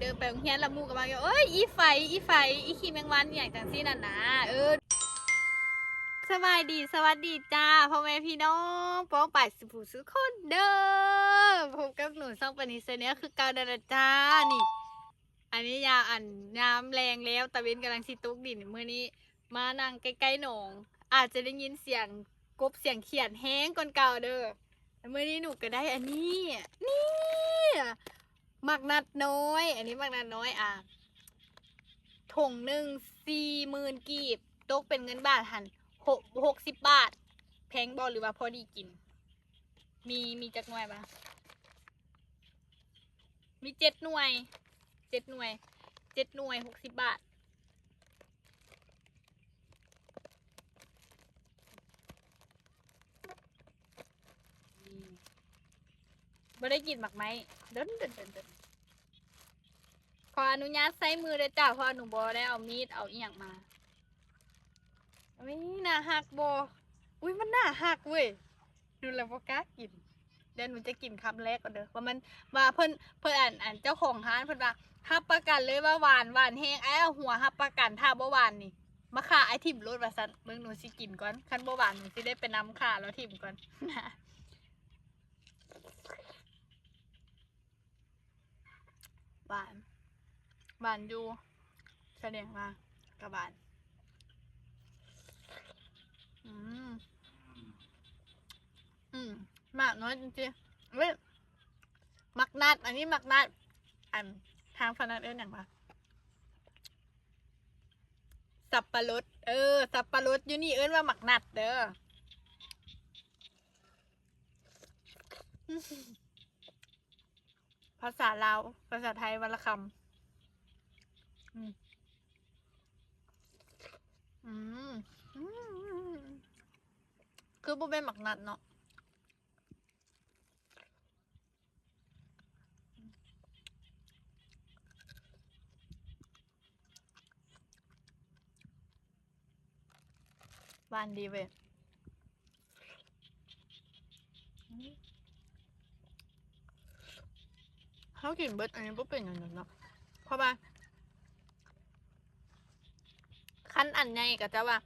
เดินไปโรงเรียนและมู่ก็มาอยู่เอ้ยอีไฟอีไฟอีขี้แมงวันอหย่างจังซี่น่ะนะเออสบายดีสวัสดีจ้าพ่อแม่พี่น้องป้องป่ายสุผู้สุคนเด้อพบกับหนูซ่องปนิเซเนี้ยคือเกาดนละจ้านี่ อันนี้ยาอันน้ำแรงแล้วตะเวนกำลังสิตุกดินมื้อนี้ มานั่งใกล้ๆหนอง อาจจะได้ยินเสียงกบเสียงเขียนแห้งกว่าเก่าเด้อแล้วมื้อนี้หนูก็ได้อันนี้ นี่ หมักนัดน้อย อันนี้หมักนัดน้อยอะถุงหนึ่งสี่หมื่นกีบตกเป็นเงินบาทหันหกหกสิบบาท แพงบอหรือว่าพอดีกิน มีมีจักหน่วยปะมีเจ็ดหน่วยเจ็ดหน่วยเจ็ดหน่วยหกสิบบาท ไม่ได้กินหมักไหมเดินเดินเดินเดินขออนุญาตใส่มือเลยจ้าเพราะหนูบอได้เอามีดเอาอีหยังมาอุ้ยน่าหักบออุ้ยมันน่าหักเว้ยดูแล้วบ่กล้ากินเดี๋ยวหนูจะกินคำแรกก่อนเด้อว่ามันว่าเพิ่นเพิ่นอ่านอ่านเจ้าของร้านเพิ่นว่าฮับประกันเลยว่าหวานหวานแห้งไอ้เอาหัวฮับประกันถ้าบ่หวานนี่มาค่าไอ้ทิมรถว่าซั่นเบิ่งหนูสิกินก่อนคันบ่หวานหนูสิได้ไปนำค่าแล้วทิมก่อน หวานหวานอยู่แสดงว่ากับหวาน อืม อืมมากน้อยจริงๆเว้ยมักนัด อันนี้มักนัด อันทางพนันเอิ้นอย่างว่าสับปะรด เออ สับปะรดอยู่นี่เอิ้นว่ามักนัดเด้อ ภาษาลาว ภาษาไทยวันละคำอืมอืมคือบ่เป็นหมักนัดเนาะหวานดีเว้ยอืม เขากินเบิดอันนี้บ่เป็นอย่างนั้นเนาะเพราะว่าขั้นอันใหญ่ก็จะว่า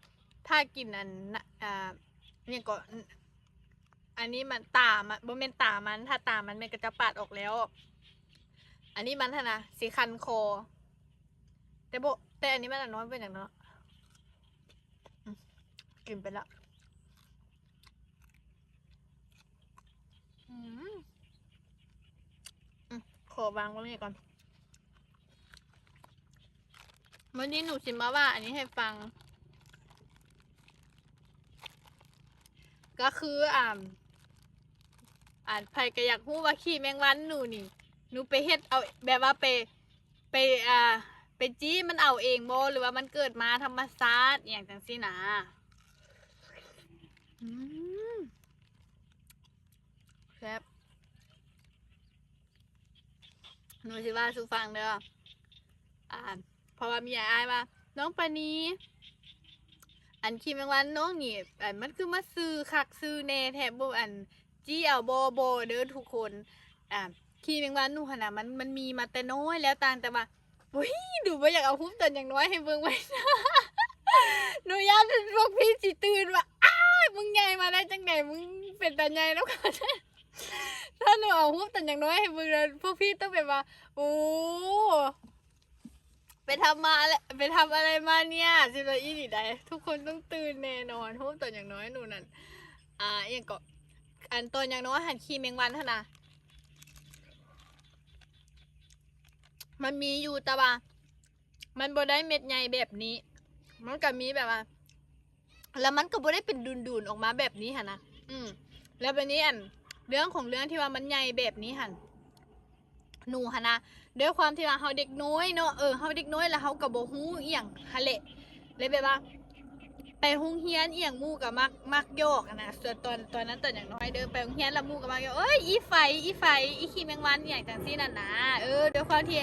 ถ้ากินอันน่ะอ่าเนี่ยก็อันนี้มันตามันบ่แม่นตามัน ถ้าตามันมันก็จะปาดออกแล้ว อันนี้มันนะสีคันคอ แต่โบแต่อันนี้มันน้อยเป็นอย่างเนาะกินไปละอืมอืม วางไว้นี่ก่อน วันนี้หนูสิมาว่า อันนี้ให้ฟัง ก็คืออ่านอ่านไผก็อยากรู้ว่าขี้แมงวันหนูนี่ หนูไปเฮ็ดเอาแบบว่าไปไปอ่าไปจี้มันเอาเองบ่หรือว่ามันเกิดมาธรรมชาติอย่างจังซี่นะอืมแซ่บ หนูสิว่าสูฟังเด้ออ่าเพราะว่ามีอ้ายว่า น้องปานีอันขี้แมงวันน้องนี่อันมันคือมาซื้อคักซื้อแน่แทบบ่อันจี้เอาบ่บ่เด้อทุกคนอ่าขี้แมงวันหนูขนาดมันมันมีมาแต่น้อยแล้วต่างแต่ว่าอุ้ยดูว่าอยากเอาหุ้มตอนอย่างน้อยให้เบิ่งไว้นะหนูอยากเป็นพวกพี่สิตื่นว่าอ้าวมึงใหญ่มาได้จังไหนมึงเป็นตาใหญ่แล้วก็ ถ้าหนูเอาหุ้มตอนอย่างน้อยให้เบิ่งพวกพี่ต้องแบบว่าโอ้ไปทำมาอะไรไปทำอะไรมาเนี่ยสิบละอีนี่ได้ทุกคนต้องตื่นแน่นอนหุ้มตอนอย่างน้อยหนูนั่นอ่าอย่างก็อันตอนอย่างน้อยหันขี้แมงวันเท่านะมันมีอยู่แต่ว่ามันบ่ได้เม็ดใหญ่แบบนี้ มันก็มีแบบว่า แล้วมันก็บ่ได้เป็นดุนๆออกมาแบบนี้ค่ะนะ อืม แล้วเป็นนี้อัน เรื่องของเรื่องที่ว่ามันใหญ่แบบนี้หันหนูหนนะด้วยความที่ว่าเฮาเด็กน้อยเนาะเออเฮาเด็กน้อยแล้วเฮาก็บ่ฮู้อียงฮะเละเลยแบบว่าไปโรงเรียนเอียงมู่ก็มักมักโยกนะส่วนตอนตอนนั้นตอนอย่างน้อยเดินไปโรงเรียนแล้วมู่ก็มักโยกเอ้ยอีไฟอีไฟอีขี้แมงวันอหย่างจังซี่นั่นนะเออด้วยความที่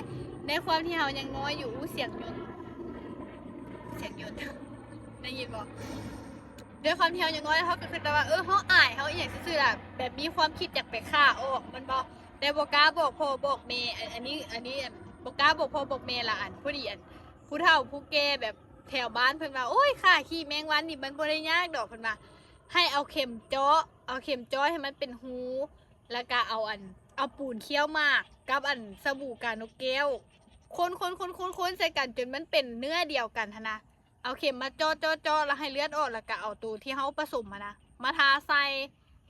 ในความที่เฮายังน้อยอยู่เสียงยนเสียงยนได้ยินบ่ ด้วยความที่เฮายังน้อยเขาก็คือแต่ว่าเออเฮาอายเฮาอหย่างซื่อๆล่ะแบบมีความคิดอยากไปฆ่าออก มันบ่แต่บ่กล้าบอกพ่อบอกแม่อันอันนี้อันนี้บอกกล้าบอกพ่อบอกแม่ละอันผู้ดีอันผู้เฒ่าผู้แก่แบบแถวบ้านเพิ่นว่าโอ้ยค่ะขี้แมงวันนี่มันบ่ได้ยากดอกเพิ่นว่าให้เอาเข็มเจาะเอาเข็มเจาะให้มันเป็นหู แล้วก็เอาอัน เอาปูนเคี้ยวมากกับอันสบู่กานกแก้วคนคนคนคนคนใส่กันจนมันเป็นเนื้อเดียวกันหั้นนะ เอาเข็มมาเจาะเจาะเจาะแล้วให้เลือดออกแล้วก็เอาตัวที่เฮาผสมมานะมาทาใส่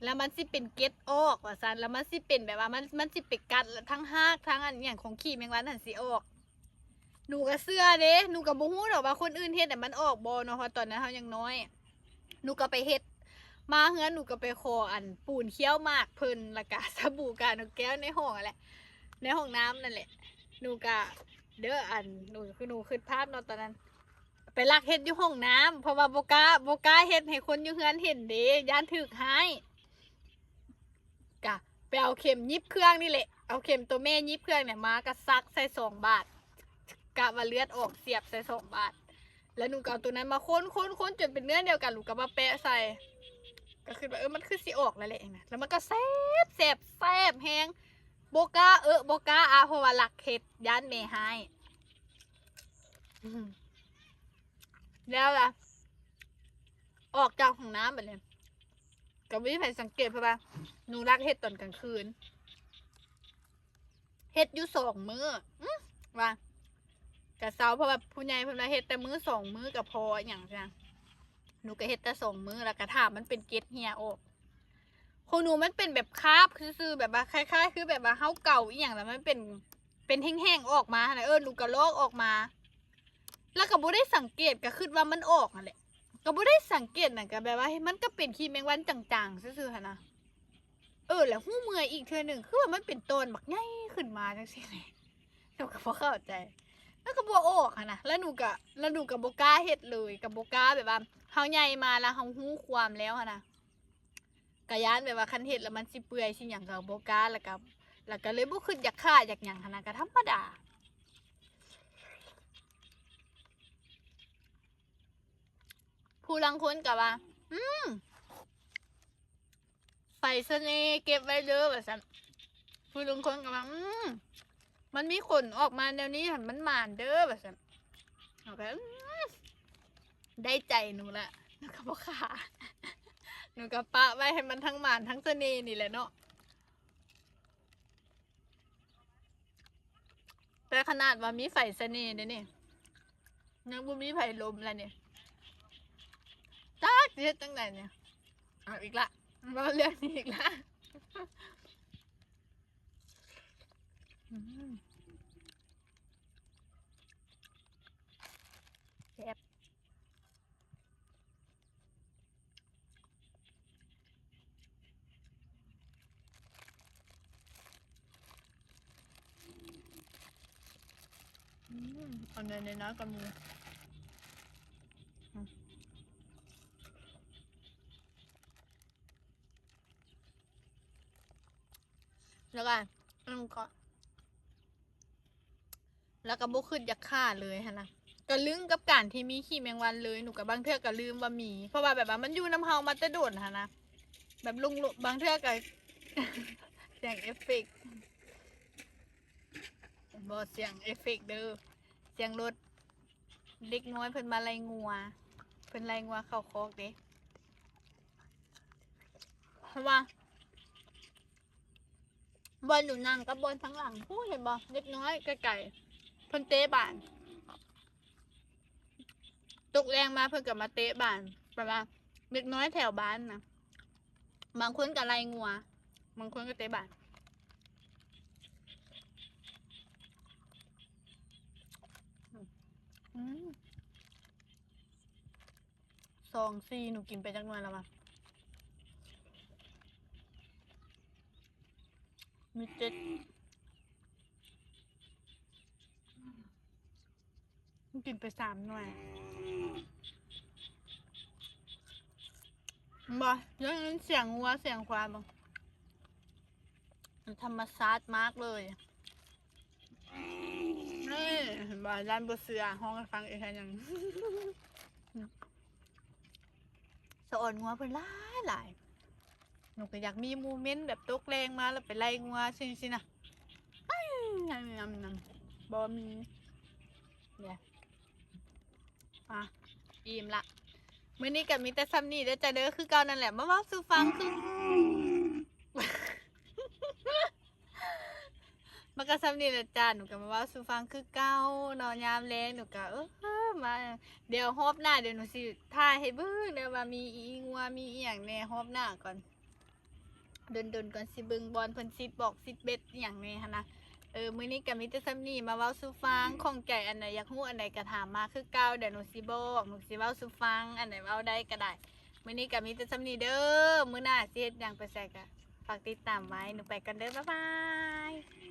แล้วมันสิเป็นเก็ดออกว่าซันแล้วมันสิเป็นแบบว่ามันมันสิไปกัดทั้งหากทั้งอันอย่างของขี้แมงวันหันสิออกหนูก็เสื้อเด้หนูก็บ่ฮู้ดอกว่าคนอื่นเฮ็ดแต่มันออกบ่เนาะเพราะตอนนั้นเฮายังน้อยหนูก็ไปเฮ็ดมาเฮือนหนูก็ไปขออันปูนเคี้ยวมากเพิ่นล้วก็สบู่กานกแก้วในห้องนั่นแหละในห้องน้ำนั่นแหละหนูก็เด้ออันหนูคือหนูคิดภาพเนาะตอนนั้น ไปลักเฮ็ดอยู่ห้องน้ำเพราะว่าโบกล้าบ่กล้าเฮ็ดให้คนอยู่เฮือนเห็นเด้ย่านถึกหายกะไปเอาเข็มยิบเครื่องนี่แหละเอาเข็มตัวแม่ยิบเครื่องเนี่ยมากระซักใส่สองบาทกะว่าเลือดออกเสียบใส่สองบาท แล้วหนูก็เอาตัวนั้นมาค้นค้นค้นจนเป็นเนื้อเดียวกันหนูก็มาแปะใส่ก็คือแบบเออมันคือสีออกแล้วแหละนะแล้วมันก็แซ่บแซ่บแซ่บแฮงโบก้าเออโบก้าอาเพราะว่าหลักเห็ดย่านเมหายอื แล้วล่ะ ออกจากห้องน้ำแบบนี้ก็ไม่มีใครสังเกตเพราะว่าหนูรักเห็ดตอนกลางคืนเห็ดอยู่สองมืออว่ากะเซาเพราะว่าผู้ใหญ่เพิ่นว่าเฮ็ดแต่มือสองมือก็พออย่างจ้ะหนูก็เฮ็ดแต่สองมือแล้วก็ถามมันเป็นเกล็ดเหียออกของหนูมันเป็นแบบคราบซื่อแบบว่าคล้ายๆ คือแบบว่าเฮาเก่าอีหยังแล้วมันเป็นเป็นแห้งๆออกมาเออหนูก็ลอกออกมา แล้วก็บ่ได้สังเกตก็คิดว่ามันออกนั่นแหละก็บ่ได้สังเกตน่ะก็แบบว่ามันก็เป็นขี้แมงวันจางๆซื่อๆหั่นนะเออ แล้วหูเมื่อยอีกเทื่อหนึงคือว่ามันเป็นต้นบักใหญ่ขึ้นมาจังซี่แหละหนูก็บ่เข้าใจ แล้วก็บัวออกนะแล้วหนูกะแล้วหนูกับโบกล้าเฮ็ดเลยกับโบกล้าแบบว่าเฮาใหญ่มาแล้วเฮาฮู้ความแล้วนะกะยานแบบว่าคันเฮ็ดแล้วมันสิเปื่อยสิหยังกับโบกล้าแล้วก็แล้วก็เลยบ่ขึ้นอยากฆ่าอยากหยังหันนะก็ธรรมดา ผู้ลังคนกับว่า อืมใส่เสน่ห์เก็บไว้เด้อว่าซั่นผู้ลังคนกับว่า อืมมันมีขนออกมาแนวนี้หันมันหมานเด้อแบบนั้นเอาไปได้ใจหนูละหนูก็บอขาหนูก็ปะไว้ให้มันทั้งหมานทั้งเสน่ห์นี่แหละเนาะแต่ขนาดว่ามีไฟเสน่ห์เนี่ยนี่ยังบ่มีไฟลมแล้วเนี่ย จักสิเฮ็ดจังไดเนี่ยเอาอีกละมาเรื่องนี้อีกละอืมแซ่บอืมเอาเนยในน้อยกับมือ แล้วกันอืมก็ แล้วก็บุขึ้นอยากฆ่าเลยฮะนะก็ลืมกับการที่มีขี้แมงวันเลยหนูกับบางเทื่อก็ลืมว่ามี เพราะว่าแบบว่ามันอยู่น้ำเฮามาแต่โดดฮะนะแบบลุงบางเทื่อก็เสียงเอฟเฟกบอเสียงเอฟเฟกเด้อเสียงรถเด็กน้อยเพิ่นมาไล่งัวเพิ่นไล่งัวเข้าคอกเด้เพราะว่า บอลอยู่นั่งกับบอลทั้งหลังพูดเห็นบอเล็กน้อยไก่ๆเพิ่นเตะบาน ตกแรงมาเพิ่นกับมาเตะบานแบบว่าเด็กน้อยแถวบ้านนะบางคนกับไลงัว บางคนก็เตะบานอืมสองซีหนูกินไปจักหน่อยแล้วมั้ มีเจ็ดกินไปสามหน่วยบ่ยังนั้นเสียงวัวเสียงควายบ่มันธรรมชาติมากเลย นี่เห็นบ่ด้านบนเสือห้องให้ฟังเองแค่ยังสะอ่อนงัวเพิ่นหลายหลาย หนูก็อยากมีโมูเมนต์แบบตกแรงมาแล้วไปไล่งัวชิสินะไปยำยำยำบอมีเนี่ยอะอิ่มละมื้อนี้กับมีแต่ซัมนี่เด้อจ้าเด้อคือเก่านั่นแหละมาเว้าสู่ฟังคือมันก็ซ้ำนี่แหละจ้าหนูก็มาเว่าสู่ฟังคือเก่าเนอนยามแรงหนูก็เออมาเดี๋ยวฮอบหน้าเดี๋ยวหนูสิถ่ายให้เบิ่งเดี๋ยวว่ามีอีงัวมีอีหยังแน่ฮอบหน้าก่อน ดนดนๆก่อนสิเบิ่งบอลเพิ่นสิบอกสิเบ็ดอหย่างแหน่หันนะเออมื้อนี้ก็มีแต่ซ้ำนี่มาเว้าสู่ฟังของใจอันไหนอยากฮู้อันไหนก็ถามมาคือเก่าเดี๋ยวหนูสิบอกหนูสิเว้าสู่ฟังอันไหนเว้าได้ก็ได้มื้อนี้ก็มีแต่ซ้ำนี่เด้อมื้อหน้าสิเฮ็ดหยังไปใส่ก็ฝากติดตามไว้หนูไปกันเด้อบ๊ายบาย